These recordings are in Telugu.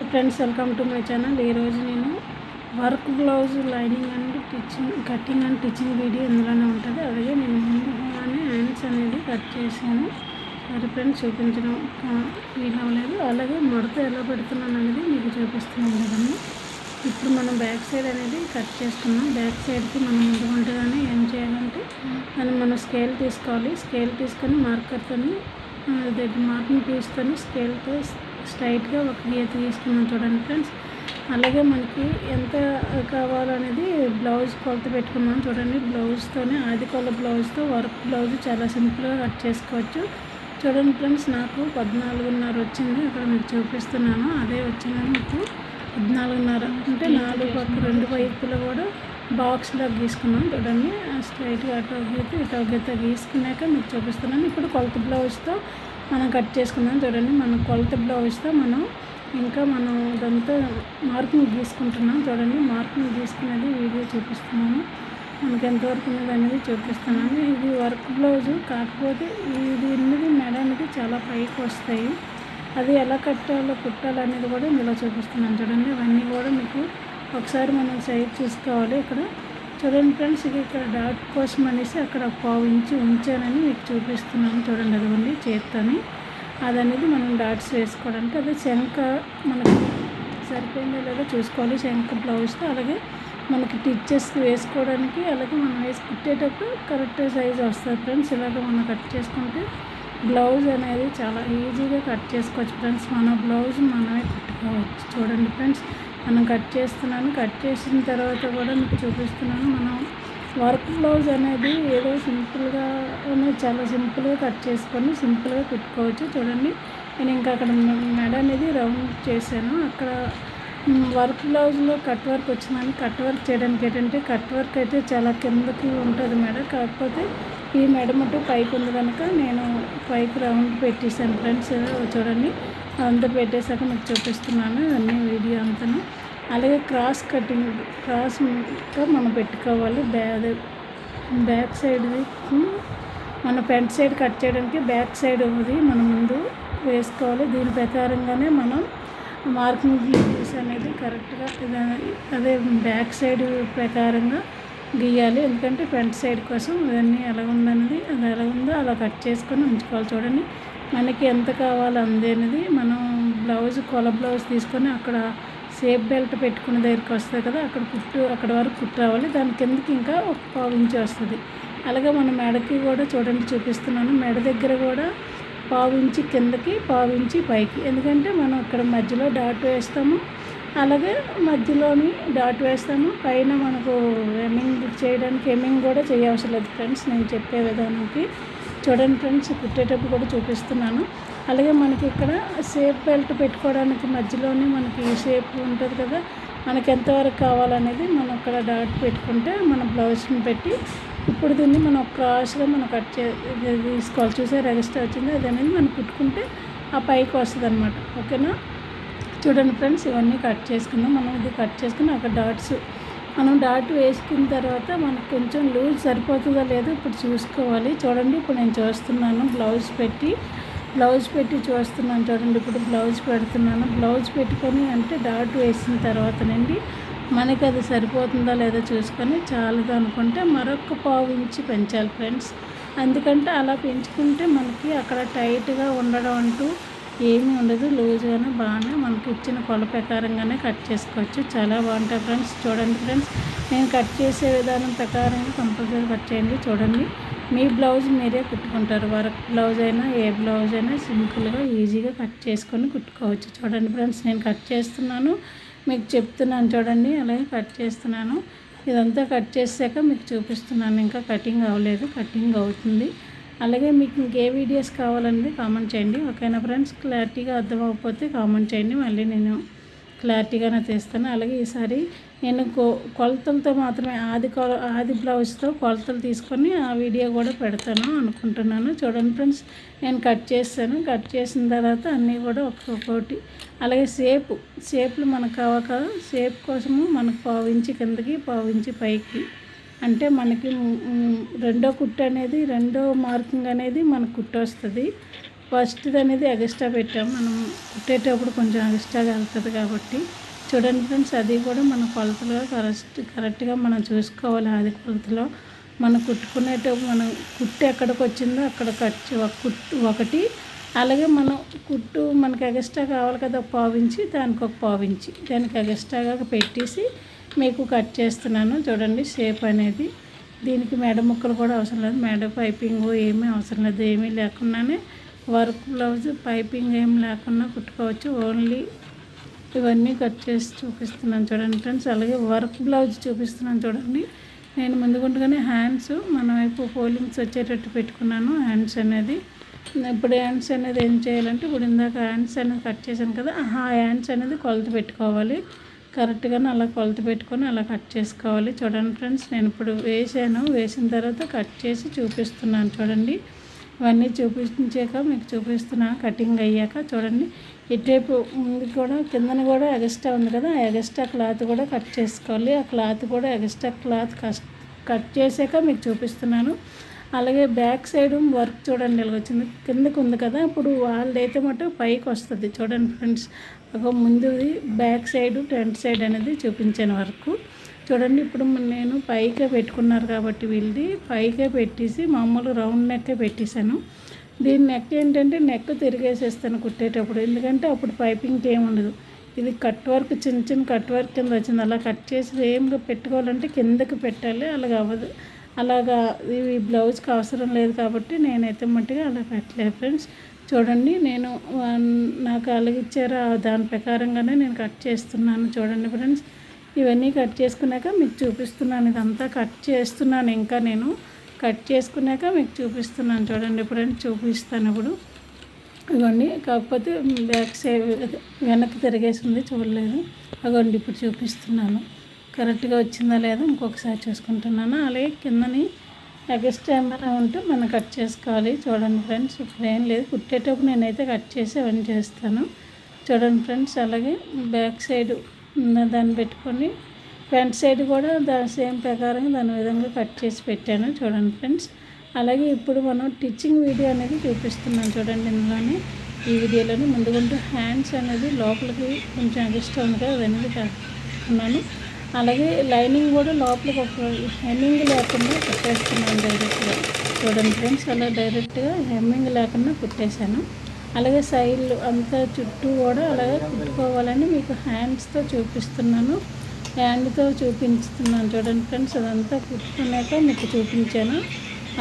Friends welcome to my channel ఈరోజు నేను work blouse lining and stitching cutting and stitching video ఇందులోనే ఉంటుంది. అలాగే నేను ముందుగానే హ్యాండ్స్ అనేది కట్ చేశాను. మరి ఫ్రెండ్స్ చూపించడం ఫీల్ అవ్వలేదు. అలాగే మడత ఎలా పెడుతున్నాను అనేది మీకు చూపిస్తున్నాను కదండి. ఇప్పుడు మనం బ్యాక్ సైడ్ అనేది కట్ చేసుకున్నాం బ్యాక్ సైడ్కి మనం ముందుకుంటేగానే ఏం చేయాలంటే మనం మనం స్కేల్ తీసుకోవాలి. స్కేల్ తీసుకొని మార్కర్తో దగ్గర మార్కింగ్ తీసుకొని స్కేల్తో స్ట్రైట్గా ఒక గీత తీసుకున్నాం చూడండి ఫ్రెండ్స్. అలాగే మనకి ఎంత కావాలనేది బ్లౌజ్ కొలత పెట్టుకున్నాం చూడండి. బ్లౌజ్తోనే ఆది కొల బ్లౌజ్తో వర్క్ బ్లౌజ్ చాలా సింపుల్గా కట్ చేసుకోవచ్చు. చూడండి ఫ్రెండ్స్ నాకు పద్నాలుగున్నర వచ్చింది. అక్కడ మీకు చూపిస్తున్నాను. అదే వచ్చిందని మీకు పద్నాలుగున్నర. అంటే నాలుగు పక్క రెండు వైపులు కూడా బాక్స్లో గీసుకున్నాం చూడండి. స్ట్రైట్గా అటు గీత ఇటు గీత గీసుకున్నాక మీకు చూపిస్తున్నాను. ఇప్పుడు కొలత బ్లౌజ్తో మనం కట్ చేసుకుందాం చూడండి. మన కొలత బ్లౌజ్తో మనం ఇంకా మనం ఇదంతా మార్కింగ్ గీసుకుంటున్నాం చూడండి. మార్కింగ్ గీసుకునేది వీడియో చూపిస్తున్నాను. మనకి ఎంతవరకు ఉన్నది అనేది చూపిస్తున్నాను. ఇది వర్క్ బ్లౌజు కాకపోతే ఇది ఉన్నది మెడ అనేది చాలా పైకి వస్తాయి. అది ఎలా కట్టాలో కుట్టాలనేది కూడా ఇందులో చూపిస్తున్నాను చూడండి. అవన్నీ కూడా మీకు ఒకసారి మనం సైజ్ చూసుకోవాలి. ఇక్కడ చూడండి ఫ్రెండ్స్ ఇక్కడ డాట్ కోసం అనేసి అక్కడ పావు ఉంచానని మీకు చూపిస్తున్నాను చూడండి అదిగోండి చేత్తోని. అది అనేది మనం డాట్స్ వేసుకోవడానికి అదే శంఖ మనకి సరిపోయిందో లేదో చూసుకోవాలి శంఖ బ్లౌజ్తో. అలాగే మనకి టిచ్చెస్ వేసుకోవడానికి అలాగే మనం వేసి కుట్టేటప్పుడు కరెక్ట్ సైజ్ వస్తుంది ఫ్రెండ్స్ ఇలాగ మనం కట్ చేసుకుంటే బ్లౌజ్ అనేది చాలా ఈజీగా కట్ చేసుకోవచ్చు ఫ్రెండ్స్. మన బ్లౌజ్ మనమే కుట్టుకోవచ్చు. చూడండి ఫ్రెండ్స్ మనం కట్ చేస్తున్నాను. కట్ చేసిన తర్వాత కూడా మీకు చూపిస్తున్నాను. మనం వర్క్ బ్లౌజ్ అనేది ఏదో సింపుల్గా చాలా సింపుల్గా కట్ చేసుకొని సింపుల్గా కుట్టుకోవచ్చు. చూడండి నేను ఇంకా అక్కడ మెడ అనేది రౌండ్ చేశాను. అక్కడ వర్క్ బ్లౌజ్లో కట్ వర్క్ వచ్చిందని కట్ వర్క్ చేయడానికి ఏంటంటే కట్ వర్క్ అయితే చాలా కిందకి ఉంటుంది మెడ. కాకపోతే ఈ మెడ మటు పైకి ఉంది కనుక నేను పైకి రౌండ్ పెట్టేశాను ఫ్రెండ్స్. చూడండి అంతా పెట్టేశాక మీకు చూపిస్తున్నాను. అన్నీ వీడియో అంతను అలాగే క్రాస్ కటింగ్ క్రాస్గా మనం పెట్టుకోవాలి. బ్యా బ్యాక్ సైడ్ది మన ఫ్రంట్ సైడ్ కట్ చేయడానికి బ్యాక్ సైడ్ ఉంది మనం ముందు వేసుకోవాలి. దీని ప్రకారంగానే మనం మార్కింగ్ గీస్ అనేది కరెక్ట్గా అదే బ్యాక్ సైడ్ ప్రకారంగా గీయాలి. ఎందుకంటే ఫ్రంట్ సైడ్ కోసం ఇవన్నీ ఎలా ఉందన్నది అది ఎలా ఉందో అలా కట్ చేసుకొని ఉంచుకోవాలి. చూడండి మనకి ఎంత కావాలో అందేనది మనం బ్లౌజ్ కొల బ్లౌజ్ తీసుకొని అక్కడ సేఫ్ బెల్ట్ పెట్టుకున్న దగ్గరికి వస్తుంది కదా అక్కడ కుట్టు అక్కడ వరకు కుట్టు రావాలి దాని కిందకి ఇంకా ఒక పావు ఇంచు వస్తుంది. అలాగే మన మెడకి కూడా చూడండి చూపిస్తున్నాను. మెడ దగ్గర కూడా పావు ఇంచి కిందకి పావు ఇంచి పైకి. ఎందుకంటే మనం అక్కడ మధ్యలో డాట్ వేస్తాము. అలాగే మధ్యలోని డాట్ వేస్తాము. పైన మనకు ఎమింగ్ చేయడానికి ఎమింగ్ కూడా చేయవసరం లేదు ఫ్రెండ్స్. నేను చెప్పే విధానానికి. చూడండి ఫ్రెండ్స్ కుట్టేటప్పుడు కూడా చూపిస్తున్నాను. అలాగే మనకి ఇక్కడ షేప్ బెల్ట్ పెట్టుకోవడానికి మధ్యలోనే మనకి షేప్ ఉంటుంది కదా మనకి ఎంతవరకు కావాలనేది మనం అక్కడ డాట్ పెట్టుకుంటే మన బ్లౌజ్ని పెట్టి ఇప్పుడు దీన్ని మనం క్రాస్గా మనం కట్ చే తీసుకోవాలి. చూసే ఎక్స్ట్రా వచ్చింది అది అనేది మనం కుట్టుకుంటే ఆ పైకి వస్తుంది అనమాట ఓకేనా? చూడండి ఫ్రెండ్స్ ఇవన్నీ కట్ చేసుకుందాం. మనం ఇది కట్ చేసుకుని అక్కడ డాట్స్ మనం డాట్ వేసుకున్న తర్వాత మనకు కొంచెం లూజ్ సరిపోతుందో లేదో ఇప్పుడు చూసుకోవాలి. చూడండి ఇప్పుడు నేను చూస్తున్నాను బ్లౌజ్ పెట్టి. బ్లౌజ్ పెట్టి చూస్తున్నాను చూడండి ఇప్పుడు బ్లౌజ్ పెడుతున్నాను. బ్లౌజ్ పెట్టుకొని అంటే డాట్ వేసిన తర్వాతనండి మనకి అది సరిపోతుందా లేదో చూసుకొని చాలదు అనుకుంటే మరొక పావు ఇంచి పెంచాలి ఫ్రెండ్స్. ఎందుకంటే అలా పెంచుకుంటే మనకి అక్కడ టైట్గా ఉండడం అంటూ ఏమీ ఉండదు. లూజ్గానే బాగానే మనకి ఇచ్చిన కొల ప్రకారంగానే కట్ చేసుకోవచ్చు. చాలా బాగుంటాయి ఫ్రెండ్స్. చూడండి ఫ్రెండ్స్ నేను కట్ చేసే విధానం ప్రకారంగా కంపల్సరీ కట్ చేయండి. చూడండి. మీ బ్లౌజ్ మీరే కుట్టుకుంటారు. వర్క్ బ్లౌజ్ అయినా ఏ బ్లౌజ్ అయినా సింపుల్గా ఈజీగా కట్ చేసుకొని కుట్టుకోవచ్చు. చూడండి ఫ్రెండ్స్ నేను కట్ చేస్తున్నాను. మీకు చెప్తున్నాను చూడండి అలాగే కట్ చేస్తున్నాను. ఇదంతా కట్ చేసాక మీకు చూపిస్తున్నాను. ఇంకా కటింగ్ అవ్వలేదు కటింగ్ అవుతుంది. అలాగే మీకు ఇంకే వీడియోస్ కావాలనేది కామెంట్ చేయండి. ఓకేనా ఫ్రెండ్స్? క్లారిటీగా అర్థం అవ్వకపోతే కామెంట్ చేయండి. మళ్ళీ నేను క్లారిటీగానే తీస్తాను. అలాగే ఈసారి నేను కొలతలతో మాత్రమే ఆది కొల ఆది బ్లౌజ్తో కొలతలు తీసుకొని ఆ వీడియో కూడా పెడతాను అనుకుంటున్నాను. చూడండి ఫ్రెండ్స్ నేను కట్ చేస్తాను. కట్ చేసిన తర్వాత అన్నీ కూడా ఒక్కొక్కటి అలాగే సేపు సేపులు మనకు కావాలి షేప్ కోసము మనకు పావించి కిందకి పావించి పైకి. అంటే మనకి రెండో కుట్టు అనేది రెండో మార్కింగ్ అనేది మనకు కుట్టు వస్తుంది. ఫస్ట్ది అనేది ఎగస్ట్రా పెట్టాం. మనం కుట్టేటప్పుడు కొంచెం ఎగస్ట్రాగా వెళ్తుంది కాబట్టి. చూడండి ఫ్రెండ్స్ అది కూడా మన కొలతలో కరెక్ట్ కరెక్ట్గా మనం చూసుకోవాలి అది కొలతలో. మనం కుట్టుకునేటప్పుడు మనం కుట్టు ఎక్కడికి వచ్చిందో అక్కడ కట్ ఒక కుట్టు ఒకటి. అలాగే మనం కుట్టు మనకి ఎగస్ట్రా కావాలి కదా ఒక పావించి దానికి ఒక పావించి దానికి ఎగస్ట్రాగా పెట్టేసి మీకు కట్ చేస్తున్నాను. చూడండి షేప్ అనేది. దీనికి మెడ ముక్కలు కూడా అవసరం లేదు. మెడ పైపింగ్ ఏమీ అవసరం లేదు. ఏమీ లేకుండానే వర్క్ బ్లౌజ్ పైపింగ్ ఏం లేకుండా కుట్టుకోవచ్చు. ఓన్లీ ఇవన్నీ కట్ చేసి చూపిస్తున్నాను చూడండి ఫ్రెండ్స్. అలాగే వర్క్ బ్లౌజ్ చూపిస్తున్నాను చూడండి. నేను ముందుగుండగానే హ్యాండ్స్ మన వైపు ఫోలింగ్స్ వచ్చేటట్టు పెట్టుకున్నాను హ్యాండ్స్ అనేది. ఇప్పుడు హ్యాండ్స్ అనేది ఏం చేయాలంటే ఇప్పుడు ఇందాక హ్యాండ్స్ అనేది కట్ చేశాను కదా ఆ హ్యాండ్స్ అనేది కొలత పెట్టుకోవాలి. కరెక్ట్గానే అలా కొలత పెట్టుకొని అలా కట్ చేసుకోవాలి. చూడండి ఫ్రెండ్స్ నేను ఇప్పుడు వేసాను. వేసిన తర్వాత కట్ చేసి చూపిస్తున్నాను చూడండి. ఇవన్నీ చూపించాక మీకు చూపిస్తున్నాను కటింగ్ అయ్యాక చూడండి. ఇటువైపు ముందు కూడా కిందన కూడా ఎగస్ట్రా ఉంది కదా ఆ ఎగస్ట్రా క్లాత్ కూడా కట్ చేసుకోవాలి. ఆ క్లాత్ కూడా ఎగస్ట్రా క్లాత్ కట్ చేసాక మీకు చూపిస్తున్నాను. అలాగే బ్యాక్ సైడ్ వర్క్ చూడండి ఇలా వచ్చింది. కిందకు ఉంది కదా ఇప్పుడు వాళ్ళదైతే మటు పైకి వస్తుంది. చూడండి ఫ్రెండ్స్ ఒక ముందుది బ్యాక్ సైడ్ ఫ్రంట్ సైడ్ అనేది చూపించాను వర్క్. చూడండి ఇప్పుడు నేను పైకే పెట్టుకున్నారు కాబట్టి వీళ్ళది. పైకే పెట్టేసి మామూలు రౌండ్ నెక్కే పెట్టేశాను. దీని నెక్ ఏంటంటే నెక్ తిరిగేసేస్తాను కుట్టేటప్పుడు. ఎందుకంటే అప్పుడు పైపింగ్ ఏమి ఉండదు. ఇది కట్ వర్క్ చిన్న చిన్న కట్ వర్క్ కింద వచ్చింది. అలా కట్ చేసి ఏమిగా పెట్టుకోవాలంటే కిందకి పెట్టాలి. అలాగ అవ్వదు. అలాగా ఇవి బ్లౌజ్కి అవసరం లేదు కాబట్టి నేనైతే మట్టిగా అలా పెట్టలేదు ఫ్రెండ్స్. చూడండి నేను నాకు అలాగిచ్చారు? దాని ప్రకారంగానే నేను కట్ చేస్తున్నాను. చూడండి ఫ్రెండ్స్. ఇవన్నీ కట్ చేసుకున్నాక మీకు చూపిస్తున్నాను. ఇదంతా కట్ చేస్తున్నాను ఇంకా నేను. కట్ చేసుకున్నాక మీకు చూపిస్తున్నాను చూడండి ఎప్పుడైనా చూపిస్తాను ఇప్పుడు. ఇవ్వండి. కాకపోతే బ్యాక్ సైడ్ వెనక్కి తిరిగేసింది చూడలేదు. అగోండి ఇప్పుడు చూపిస్తున్నాను. కరెక్ట్గా వచ్చిందా లేదా ఇంకొకసారి చూసుకుంటున్నాను. అలాగే కిందని ఎగస్ట్రా ఏమైనా ఉంటే మనం కట్ చేసుకోవాలి. చూడండి ఫ్రెండ్స్ ఇప్పుడు ఏం లేదు. కుట్టేటప్పుడు నేనైతే కట్ చేసి అవన్నీ చేస్తాను. చూడండి ఫ్రెండ్స్ అలాగే బ్యాక్ సైడ్ దాన్ని పెట్టుకొని ఫ్రంట్ సైడ్ కూడా దాని సేమ్ ప్రకారం దాని విధంగా కట్ చేసి పెట్టాను చూడండి ఫ్రెండ్స్. అలాగే ఇప్పుడు మనం టిచ్చింగ్ వీడియో అనేది చూపిస్తున్నాను చూడండి ఇందులోనే. ఈ వీడియోలోని ముందుకుంటూ హ్యాండ్స్ అనేది లోపలికి కొంచెం ఎక్స్ట్రా ఉంది కదా అదనేది కట్టుకున్నాను అలాగే లైనింగ్ కూడా లోపలికి ఒక హెమ్మింగ్ లేకుండా కుట్టేస్తున్నాను డైరెక్ట్గా చూడండి ఫ్రెండ్స్ అలా డైరెక్ట్గా హెమ్మింగ్ లేకుండా కుట్టేశాను. అలాగే సైడ్లు అంతా చుట్టూ కూడా అలాగే కుట్టుకోవాలని మీకు హ్యాండ్స్తో చూపిస్తున్నాను. హ్యాండ్తో చూపించుతున్నాను చూడండి ఫ్రెండ్స్ అదంతా కుట్టుకున్నాక మీకు చూపించాను.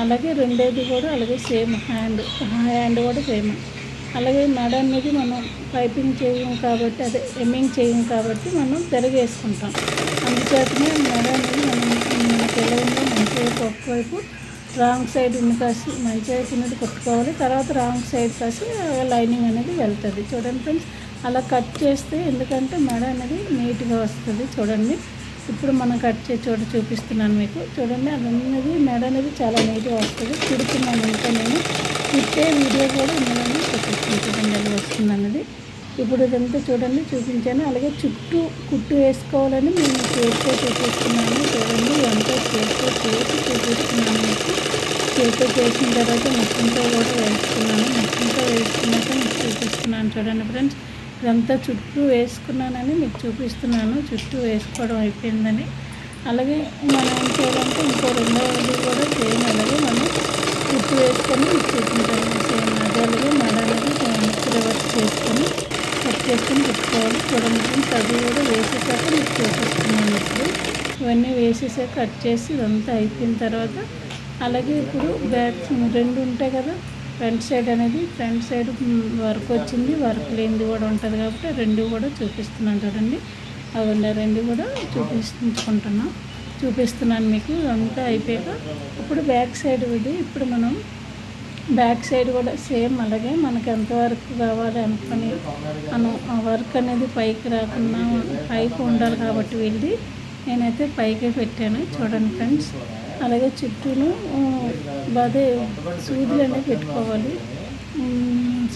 అలాగే రెండోది కూడా అలాగే సేమ్ హ్యాండ్ హ్యాండ్ కూడా సేమ్. అలాగే మెడ అనేది మనం పైపింగ్ చేయం కాబట్టి అదే ఎమ్మింగ్ చేయం కాబట్టి మనం తిరగేసుకుంటాం. అందుచేతనే మెడ అనేది మనం మనకి ఎలా ఉందో మంచిగా ఒకవైపు రాంగ్ సైడ్ ఉన్న కాసి మంచిగా ఉన్నది కుట్టుకోవాలి. తర్వాత రాంగ్ సైడ్ కాసి లైనింగ్ అనేది వెళ్తుంది. చూడండి ఫ్రెండ్స్ అలా కట్ చేస్తే ఎందుకంటే మెడ అనేది నీట్గా వస్తుంది చూడండి. ఇప్పుడు మనం కట్ చేసి చోట చూపిస్తున్నాను మీకు. చూడండి అదన్నది అనేది మెడ అనేది చాలా నీట్గా వస్తుంది. కుడుతున్నాను ఇంకా నేను కుట్టే వీడియో కూడా ఇందులోనే చూపిస్తున్నాను చూడండి అది వస్తుంది అన్నది ఇప్పుడు ఇదంతా చూడండి చూపించాను. అలాగే చుట్టూ కుట్టు వేసుకోవాలని నేను చేతితో చూపిస్తున్నాను చూడండి ఎంత చేతితో చేసి చూపిస్తున్నాను మీకు. చేతితో చేసిన తర్వాత మొత్తంతో కూడా వేసుకున్నాను మొత్తంతో వేసుకున్నాక మీకు చూపిస్తున్నాను చూడండి ఫ్రెండ్స్ ఇదంతా చుట్టూ వేసుకున్నానని మీకు చూపిస్తున్నాను. చుట్టూ వేసుకోవడం అయిపోయిందని. అలాగే మనం ఏం చేయాలంటే ఇంకో రెండవది కూడా సేమ్ అలాగే మనం చుట్టూ వేసుకొని మీకు చూపించాలి. సేమ్ అదే అలాగే మన అనేది రివర్స్ చేసుకొని చేసుకుని పెట్టుకోవాలి. చూడండి ఫ్రెండ్స్ అది కూడా వేసేసాక మీకు చూపిస్తున్నాను ఇప్పుడు. ఇవన్నీ వేసేసాక కట్ చేసి ఇదంతా అయిపోయిన తర్వాత అలాగే ఇప్పుడు బ్యాక్ రెండు ఉంటాయి కదా ఫ్రంట్ సైడ్ అనేది ఫ్రంట్ సైడ్ వర్క్ వచ్చింది వర్క్ లేనిది కూడా ఉంటుంది కాబట్టి రెండు కూడా చూపిస్తున్నాను చూడండి. అవి రెండు కూడా చూపించుకుంటున్నాం. చూపిస్తున్నాను మీకు అంతా అయిపోయాక ఇప్పుడు బ్యాక్ సైడ్ ఇది. ఇప్పుడు మనం బ్యాక్ సైడ్ కూడా సేమ్ అలాగే మనకి ఎంత వర్క్ కావాలి అనుకొని మనం ఆ వర్క్ అనేది పైకి రాకుండా పైకి ఉండాలి కాబట్టి వెళ్ళి నేనైతే పైకే పెట్టాను చూడండి ఫ్రెండ్స్. అలాగే చుట్టూను అదే సూదులనే పెట్టుకోవాలి.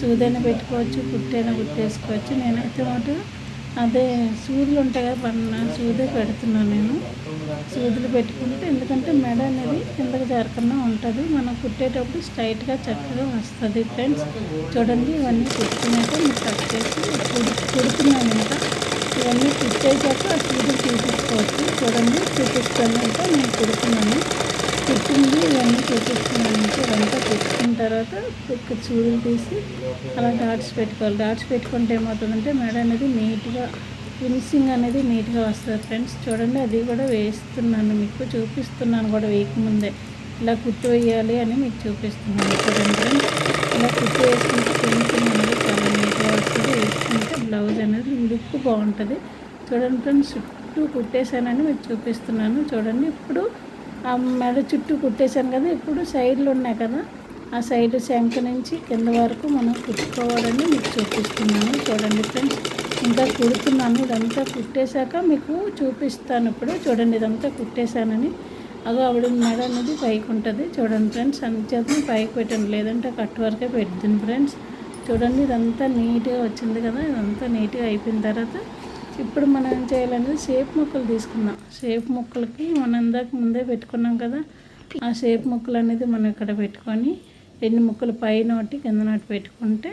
సూదైనా పెట్టుకోవచ్చు కుట్టైనా కుట్టేసుకోవచ్చు. నేనైతే మాట అదే సూదులు ఉంటాయి కదా పన్న సూదే పెడుతున్నాను నేను. సూదులు పెట్టుకుంటే ఎందుకంటే మెడ అనేది కిందకు జారకుండా ఉంటుంది. మనం కుట్టేటప్పుడు స్ట్రైట్గా చక్కగా వస్తుంది ఫ్రెండ్స్ చూడండి ఇవన్నీ కుట్టుకున్నాక మీరు కట్ చేసి కుడుతున్నాను ఇంకా. ఇవన్నీ కుట్టేసాక ఆ సూదులు చూపించుకోవచ్చు చూడండి చూపిస్తాను ఇంకా నేను కుడుతున్నాను. పెట్టింది ఇవన్నీ చూపిస్తున్నాను ఇంకా ఇదంతా తర్వాత ఒక సూదులు తీసి అలా డాట్స్ పెట్టుకోవాలి. డాట్స్ పెట్టుకుంటే ఏమవుతుందంటే మెడ అనేది నీట్గా ఫినిషింగ్ అనేది నీట్గా వస్తుంది ఫ్రెండ్స్. చూడండి అది కూడా వేస్తున్నాను మీకు చూపిస్తున్నాను కూడా వేయకముందే ఇలా కుట్టు వేయాలి అని మీకు చూపిస్తున్నాను. చూడండి ఇలా కుట్టు వేసుకుంటే ఫినిషింగ్ అనేది చాలా నీట్గా వస్తుంది. వేసుకుంటే బ్లౌజ్ అనేది లుక్ బాగుంటుంది. చూడండి ఫ్రెండ్స్ చుట్టూ కుట్టేశానని మీకు చూపిస్తున్నాను. చూడండి ఇప్పుడు ఆ మెడ చుట్టూ కుట్టేశాను కదా ఇప్పుడు సైడ్లు ఉన్నాయి కదా ఆ సైడ్ శంఖ నుంచి కింద వరకు మనం కుట్టుకోవాలని మీకు చూపిస్తున్నాను. చూడండి ఫ్రెండ్స్ ఇంకా కుడుతున్నాను. ఇదంతా కుట్టేశాక మీకు చూపిస్తాను ఇప్పుడు. చూడండి ఇదంతా కుట్టేశానని. అదో ఆవిడ మెడ అనేది పైకి ఉంటుంది. చూడండి ఫ్రెండ్స్ అందుచేత పైకి పెట్టండి లేదంటే కట్ వరకే పెడుతుంది ఫ్రెండ్స్. చూడండి ఇదంతా నీట్గా వచ్చింది కదా ఇదంతా నీట్గా అయిపోయిన తర్వాత ఇప్పుడు మనం ఏం చేయాలనేది షేప్ ముక్కలు తీసుకుందాం. షేప్ ముక్కలకి మనం ఇందాక ముందే పెట్టుకున్నాం కదా ఆ షేప్ ముక్కలు అనేది మనం ఇక్కడ పెట్టుకొని ఎన్ని ముక్కలు పైన ఒకటి కింద నాటి పెట్టుకుంటే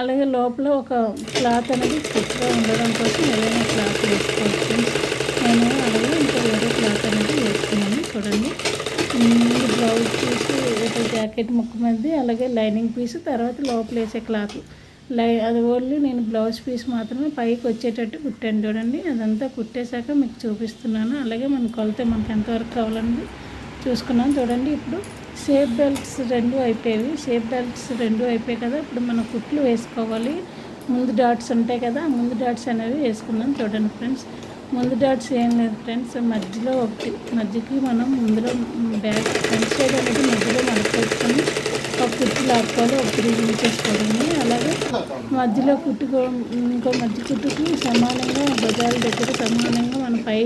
అలాగే లోపల ఒక క్లాత్ అనేది స్టిచ్గా ఉండడం కోసం ఏదైనా క్లాత్ వేసుకోవచ్చు. నేను అలాగే ఇంకా వేరే క్లాత్ అనేది వేసుకున్నాను చూడండి. ముందు బ్లౌజ్ పీస్ ఒక జాకెట్ ముక్క మీద అలాగే లైనింగ్ పీస్ తర్వాత లోపల వేసే క్లాత్. లై అది ఓన్లీ నేను బ్లౌజ్ పీస్ మాత్రమే పైకి వచ్చేటట్టు కుట్టాను చూడండి. అదంతా కుట్టేశాక మీకు చూపిస్తున్నాను. అలాగే మన కొలత మనకి ఎంతవరకు కావాలండి చూసుకున్నాం చూడండి. ఇప్పుడు షేప్ బెల్ట్స్ రెండు అయిపోయేవి. షేప్ బెల్ట్స్ రెండు అయిపోయాయి కదా. ఇప్పుడు మనం కుట్లు వేసుకోవాలి. ముందు డాట్స్ ఉంటాయి కదా ముందు డాట్స్ అనేవి వేసుకున్నాం చూడండి ఫ్రెండ్స్. ముందు డాట్స్ ఏం లేదు ఫ్రెండ్స్. మధ్యలో ఒకటి మధ్యకి మనం ముందులో బ్యాక్ ఫ్రంట్ సైడ్ అనేది మధ్యలో మడకొచ్చుకొని ఒక కుట్టు లాక్కోవాలి ఒక త్రీ చేసుకోవడము అలాగే మధ్యలో కుట్టుకో ఇంకో మధ్య కుట్టుకి సమానంగా భుజాల దగ్గర సమానంగా మనం పై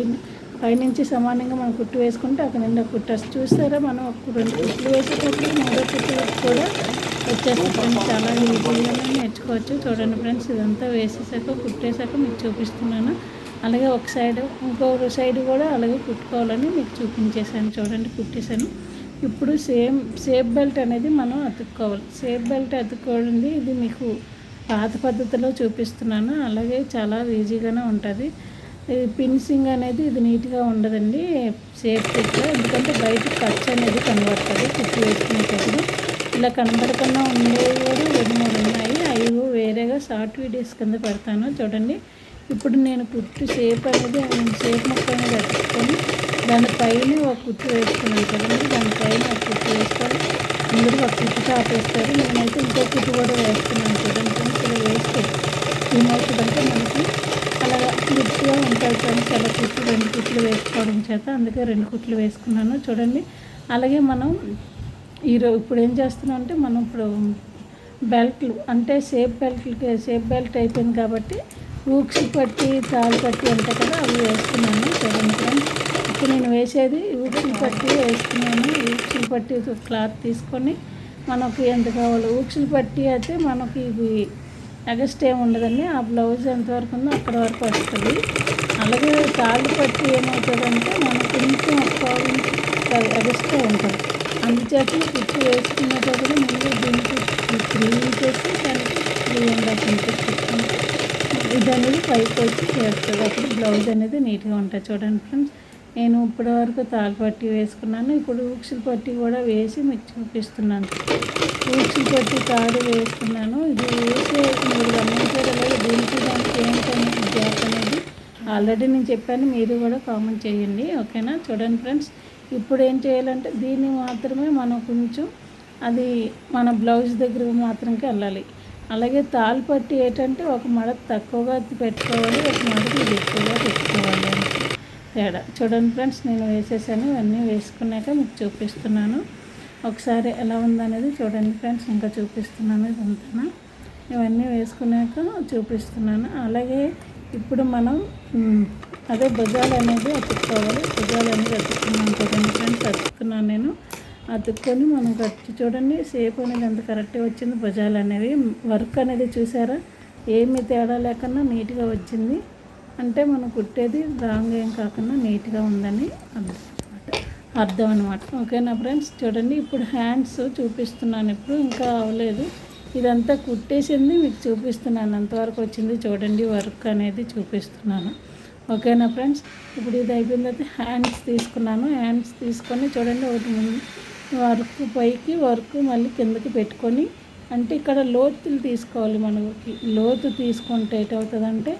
పైనుంచి సమానంగా మనం కుట్టు వేసుకుంటే అక్కడ నిండా కుట్టచ్చు చూస్తారా మనం ఒక రెండు కుట్లు వేసేటప్పుడు మూడో కుట్టు కూడా వచ్చేస్తే ఫ్రెండ్స్. చాలా ఈజీగా నేర్చుకోవచ్చు. చూడండి ఫ్రెండ్స్ ఇదంతా వేసేసాక కుట్టేశాక మీకు చూపిస్తున్నాను. అలాగే ఒక సైడ్ ఇంకో సైడ్ కూడా అలాగే కుట్టుకోవాలని మీకు చూపించేశాను. చూడండి కుట్టేశాను. ఇప్పుడు సేమ్ సేఫ్ బెల్ట్ అనేది మనం అతుక్కోవాలి. సేఫ్ బెల్ట్ అతుక్కోవాలండి ఇది మీకు పాత పద్ధతిలో చూపిస్తున్నాను. అలాగే చాలా ఈజీగానే ఉంటుంది. పిన్సింగ్ అనేది ఇది నీట్గా ఉండదండి సేఫ్టీగా ఎందుకంటే బయట ఖర్చు అనేది కనబడుతుంది కుట్టి వేసుకునేటప్పుడు. ఇలా కనబడకుండా ఉండేవి కూడా రెండు మూడు ఉన్నాయి. అవి వేరేగా షార్ట్ వీడియోస్ కింద పెడతాను. చూడండి. ఇప్పుడు నేను కుట్టు షేప్ అనేది షేప్ మొక్క అనేది పెట్టుకొని దానిపైన ఒక కుట్టు వేసుకున్నాను కదండి. దానిపైన ఒక కుర్చీ వేసుకొని అందరూ ఒక కుట్టు చాపేస్తారు నేనైతే ఇంకో కుట్టు కూడా వేస్తున్నాను కదండి ఫ్రెండ్స్. ఇలా వేస్తే ఏమవుతుందంటే మనకి అలాగా కుర్చీగా ఉంటాయి ఫ్రెండ్స్. అలా కుట్లు రెండు కుట్లు వేసుకోవడం చేత అందుకే రెండు కుట్లు వేసుకున్నాను. చూడండి. అలాగే మనం ఈరోజు ఇప్పుడు ఏం చేస్తున్నాం అంటే మనం ఇప్పుడు బెల్ట్లు అంటే సేఫ్ బెల్ట్లకి సేఫ్ బెల్ట్ అయిపోయింది కాబట్టి ఊక్స్ పట్టి తాళ్ళు పట్టి ఉంటాయి కదా అవి వేస్తున్నాను చూడండి ఫ్రెండ్స్. ఇప్పుడు నేను వేసేది ఊక్సులు పట్టి వేసుకున్నాను. ఊక్సులు పట్టి క్లాత్ తీసుకొని మనకు ఎంత కావాలో ఊక్సులు పట్టి అయితే మనకి ఇవి ఎగస్ట్ ఏమి ఉండదండి. ఆ బ్లౌజ్ ఎంతవరకు ఉందో అక్కడ వరకు వస్తుంది. అలాగే తాళ్ళు పట్టి ఏమవుతుందంటే మనకు కొంచెం ఒక ఎగస్ట్రా ఉంటుంది. అందుచేత కుట్టి వేసుకునేటప్పుడు ముందు దీనికి త్రీ ఇంచెస్ దానికి త్రీ అండ్ హాఫ్ ఇంచెస్ ఇది అనేది పైకి వచ్చి చేస్తుంది అప్పుడు బ్లౌజ్ అనేది నీట్గా ఉంటుంది. చూడండి ఫ్రెండ్స్ ఇప్పటి వరకు తాళ్ళు పట్టి వేసుకున్నాను. ఇప్పుడు ఊక్సులు పట్టి కూడా వేసి మీకు చూపిస్తున్నాను ఊక్సులు పట్టి తాడు వేసుకున్నాను. ఇది వేసే మీరు గమనించారు దీనికి దానికి ఏంటనేది గ్యాప్ అనేది ఆల్రెడీ నేను చెప్పాను. మీరు కూడా కామెంట్ చేయండి. ఓకేనా? చూడండి ఫ్రెండ్స్. ఇప్పుడు ఏం చేయాలంటే దీన్ని మాత్రమే మనం కొంచెం అది మన బ్లౌజ్ దగ్గర మాత్రంకి వెళ్ళాలి. అలాగే తాళ్ళు పట్టి ఏంటంటే ఒక మడ తక్కువగా పెట్టుకోవాలి. ఒక మడకి ఎక్కువగా పెట్టుకోవాలి. తేడా చూడండి ఫ్రెండ్స్ నేను వేసేసాను ఇవన్నీ వేసుకున్నాక మీకు చూపిస్తున్నాను. ఒకసారి ఎలా ఉందనేది చూడండి ఫ్రెండ్స్ ఇంకా చూపిస్తున్నాను ఇదంతా ఇవన్నీ వేసుకున్నాక చూపిస్తున్నాను. అలాగే ఇప్పుడు మనం అదే భుజాలు అనేది అతుక్కోవాలి. భుజాలు అనేది అతుక్కున్నాను చూడండి ఫ్రెండ్స్ అతుక్కున్నాను నేను. అతుక్కొని మనం కట్టి చూడండి షేప్ అనేది ఎంత కరెక్ట్గా వచ్చింది భుజాలు అనేవి. వర్క్ అనేది చూసారా? ఏమి తేడా లేకుండా నీట్గా వచ్చింది. అంటే మనం కుట్టేది రాంగ్ ఏం కాకుండా నీట్గా ఉందని అర్థం అర్థం అనమాట ఓకేనా ఫ్రెండ్స్? చూడండి ఇప్పుడు హ్యాండ్స్ చూపిస్తున్నాను. ఇప్పుడు ఇంకా అవ్వలేదు ఇదంతా కుట్టేసింది మీకు చూపిస్తున్నాను. అంతవరకు వచ్చింది చూడండి వర్క్ అనేది చూపిస్తున్నాను. ఓకేనా ఫ్రెండ్స్? ఇప్పుడు ఇది అయిపోయిన తర్వాత హ్యాండ్స్ తీసుకున్నాను. హ్యాండ్స్ తీసుకొని చూడండి ఒకటి వర్క్ పైకి వర్క్ మళ్ళీ కిందకి పెట్టుకొని అంటే ఇక్కడ లోతులు తీసుకోవాలి మనకి. లోతు తీసుకుంటే ఏటవుతుందంటే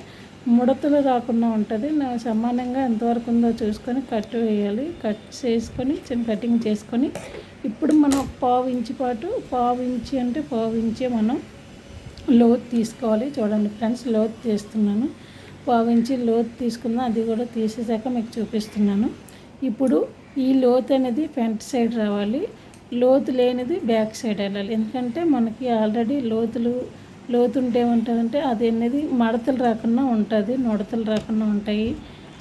ముడతలు రాకుండా ఉంటుంది. నా సమానంగా ఎంతవరకు ఉందో చూసుకొని కట్ వేయాలి. కట్ చేసుకొని చిన్న కటింగ్ చేసుకొని ఇప్పుడు మనం పావు ఇంచి పాటు పావు ఇంచి అంటే పావు ఇంచే మనం లోతు తీసుకోవాలి. చూడండి ఫ్రెండ్స్ లోతు తీస్తున్నాను. పావు ఇంచి లోతు తీసుకుందాం. అది కూడా తీసేసాక మీకు చూపిస్తున్నాను. ఇప్పుడు ఈ లోతు అనేది ఫ్రంట్ సైడ్ రావాలి. లోతు లేనిది బ్యాక్ సైడ్ వెళ్ళాలి. ఎందుకంటే మనకి ఆల్రెడీ లోతులు లోతుంటే ఏముంటుందంటే అది అనేది మడతలు రాకుండా ఉంటుంది నుడతలు రాకుండా ఉంటాయి.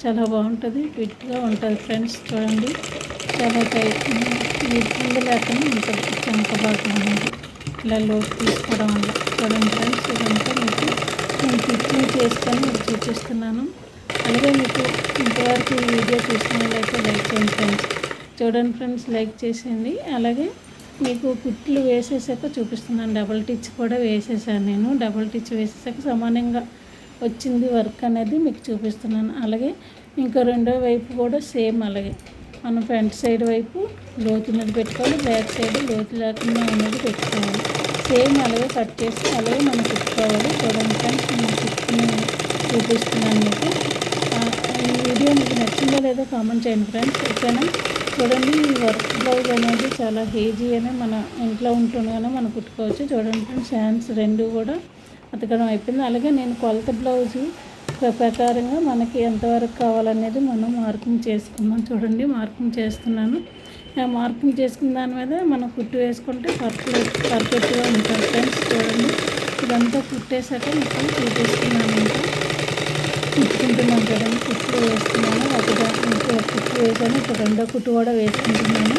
చాలా బాగుంటుంది ఫిట్గా ఉంటుంది ఫ్రెండ్స్. చూడండి. చాలా ఇబ్బంది లేకుండా ఉంటుంది. చెంక బాగా ఇలా లోతు తీసుకోవడం వల్ల. చూడండి ఫ్రెండ్స్ ఇదంతా మీకు నేను ఫిట్టింగ్ చేసుకొని మీకు చూపిస్తున్నాను. అలాగే మీకు ఇంతవరకు ఈ వీడియో చూసిన వాళ్ళైతే లైక్ చేయండి ఫ్రెండ్స్. చూడండి ఫ్రెండ్స్ లైక్ చేసేయండి. అలాగే మీకు కుట్లు వేసేసాక చూపిస్తున్నాను. డబల్ టిచ్ కూడా వేసేసాను నేను. డబల్ టిచ్ వేసేసాక సమానంగా వచ్చింది వర్క్ అనేది మీకు చూపిస్తున్నాను. అలాగే ఇంకా రెండో వైపు కూడా సేమ్ అలాగే. మనం ఫ్రంట్ సైడ్ వైపు లోతున్నది పెట్టుకోవాలి. బ్యాక్ సైడ్ లోతు లేకుండా ఉన్నది పెట్టుకోవాలి. సేమ్ అలాగే కట్ చేసి అలాగే మనం పెట్టుకోవాలి చూడండి ఫ్రెండ్స్ నేను కుట్టుకుని చూపిస్తున్నాను మీకు. ఈ వీడియో మీకు నచ్చిందో లేదో కామెంట్ చేయండి ఫ్రెండ్స్ ఓకేనా? చూడండి ఈ వర్క్ బ్లౌజ్ అనేది చాలా హేజీ అనే మన ఇంట్లో ఉంటుండగానే మనం కుట్టుకోవచ్చు. చూడండి ఫ్రెండ్స్ హ్యాండ్స్ రెండు కూడా అతకడం అయిపోయింది. అలాగే నేను కొలత బ్లౌజు ప్రకారంగా మనకి ఎంతవరకు కావాలనేది మనం మార్కింగ్ చేసుకుందాం. చూడండి మార్కింగ్ చేస్తున్నాను. మార్కింగ్ చేసుకున్న దాని మీద మనం కుట్టు వేసుకుంటే పర్ఫెక్ట్ పర్ఫెక్ట్గా ఉంటుంది. ఫ్రెండ్స్ చూడండి ఇదంతా కుట్టేసాక ఇప్పుడు చూపిస్తున్నాను ఇంకా కుట్టుకుంటున్నాను చూడండి కుట్లు వేస్తున్నాను. ఒక ఇంకో కుట్టు వేసాను. ఇప్పుడు రెండో కుట్టు కూడా వేసుకుంటున్నాను.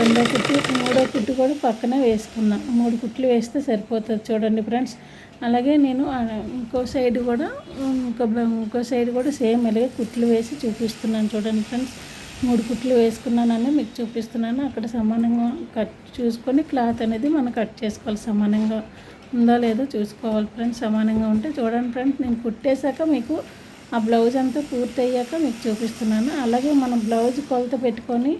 రెండో కుట్టు మూడో కుట్టు కూడా పక్కనే వేసుకున్నాను మూడు కుట్లు వేస్తే సరిపోతుంది చూడండి ఫ్రెండ్స్. అలాగే నేను ఇంకో సైడ్ కూడా ఇంకో ఇంకో సైడ్ కూడా సేమ్ అలాగే కుట్లు వేసి చూపిస్తున్నాను చూడండి ఫ్రెండ్స్. మూడు కుట్లు వేసుకున్నానని మీకు చూపిస్తున్నాను. అక్కడ సమానంగా కట్ చూసుకొని క్లాత్ అనేది మనం కట్ చేసుకోవాలి. సమానంగా ఉందో లేదో చూసుకోవాలి ఫ్రెండ్స్. సమానంగా ఉంటే చూడండి ఫ్రెండ్స్ నేను కుట్టేశాక మీకు ఆ బ్లౌజ్ అంతా పూర్తి అయ్యాక మీకు చూపిస్తున్నాను. అలాగే మనం బ్లౌజ్ కొలత పెట్టుకొని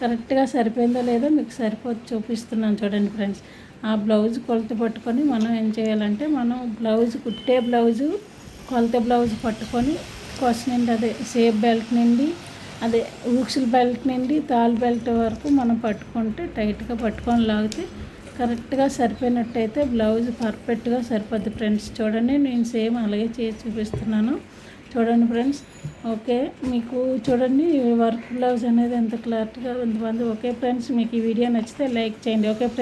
కరెక్ట్గా సరిపోయిందో లేదో మీకు సరిపోతు చూపిస్తున్నాను చూడండి ఫ్రెండ్స్. ఆ బ్లౌజ్ కొలత పట్టుకొని మనం ఏం చేయాలంటే మనం బ్లౌజ్ కుట్టే బ్లౌజు కొలత బ్లౌజ్ పట్టుకొని కొస్ నుండి అదే సేఫ్ బెల్ట్ నుండి అదే ఊక్సుల బెల్ట్ నుండి తాల్ బెల్ట్ వరకు మనం పట్టుకుంటే టైట్గా పట్టుకొని లాగితే కరెక్ట్గా సరిపోయినట్టయితే బ్లౌజ్ పర్ఫెక్ట్గా సరిపోద్ది ఫ్రెండ్స్. చూడండి నేను సేమ్ అలాగే చేసి చూపిస్తున్నాను. చూడండి ఫ్రెండ్స్ ఓకే మీకు చూడండి వర్క్ బ్లౌజ్ అనేది ఎంత క్లారిటీగా ఎంతమంది ఓకే ఫ్రెండ్స్ మీకు ఈ వీడియో నచ్చితే లైక్ చేయండి. Okay friends